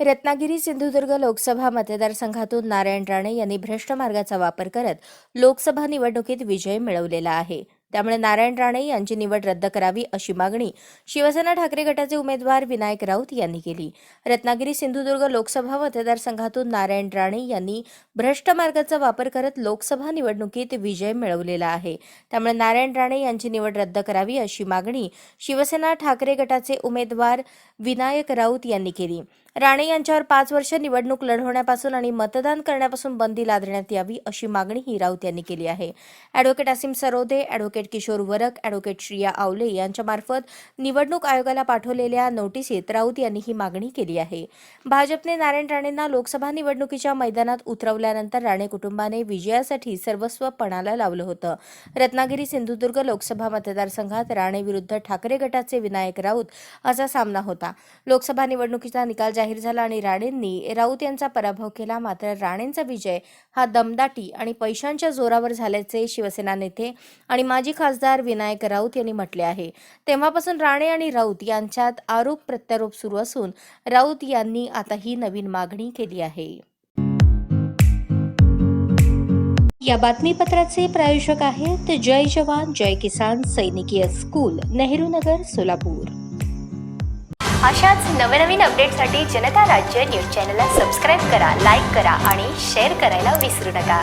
रत्नागिरी सिंधुदुर्ग लोकसभा मतदारसंघातून नारायण राणे यांनी भ्रष्ट मार्गाचा वापर करत लोकसभा निवडणुकीत विजय मिळवलेला आहे. त्यामुळे नारायण राणे यांची निवड रद्द करावी अशी मागणी शिवसेना ठाकरे गटाचे उमेदवार विनायक राऊत यांनी केली. रत्नागिरी सिंधुदुर्ग लोकसभा मतदारसंघातून नारायण राणे यांनी भ्रष्ट मार्गाचा वापर करत लोकसभा निवडणुकीत विजय मिळवलेला आहे. त्यामुळे नारायण राणे यांची निवड रद्द करावी अशी मागणी शिवसेना ठाकरे गटाचे उमेदवार विनायक राऊत यांनी केली. राणे यांच्यावर पाच वर्ष निवडणूक लढवण्यापासून आणि मतदान करण्यापासून बंदी लादण्यात यावी अशी मागणीही राऊत यांनी केली आहे. Advocate Asim Sarode advocate Kishor Warak advocate Shriya आवले यांच्यामार्फत निवडणूक आयोगाला पाठवलेल्या नोटिसीत राऊत यांनी ही मागणी केली आहे. भाजपने नारायण राणेंना लोकसभा निवडणुकीच्या मैदानात उतरवल्यानंतर राणे कुटुंबाने विजयासाठी सर्वस्व पणाला लावलं होतं. रत्नागिरी सिंधुदुर्ग लोकसभा मतदारसंघात राणे विरुद्ध ठाकरे गटाचे विनायक राऊत असा सामना होता. लोकसभा निवडणुकीचा निकाल जाहीर झाला आणि राणेंनी राऊत यांचा पराभव केला मात्र राणेंचा विजय हा दमदाटी आणि पैशांच्या जोरावर झाल्याचे शिवसेना नेते आणि माजी माजी खासदार विनायक राऊत यांनी म्हटले आहे. तेव्हापासून राणे आणि राऊत यांच्यात आरोप प्रत्यारोप सुरू असून राऊत यांनी आता ही नवीन मागणी केली आहे. या बातमीपत्राचे प्रायोजक आहेत जय जवान जय किसान सैनिकीय स्कूल नेहरू नगर सोलापूर. अशाच नवनवीन अपडेटसाठी जनता राज्य न्यूज चॅनलला सबस्क्राईब करा लाईक करा आणि शेअर करायला विसरू नका.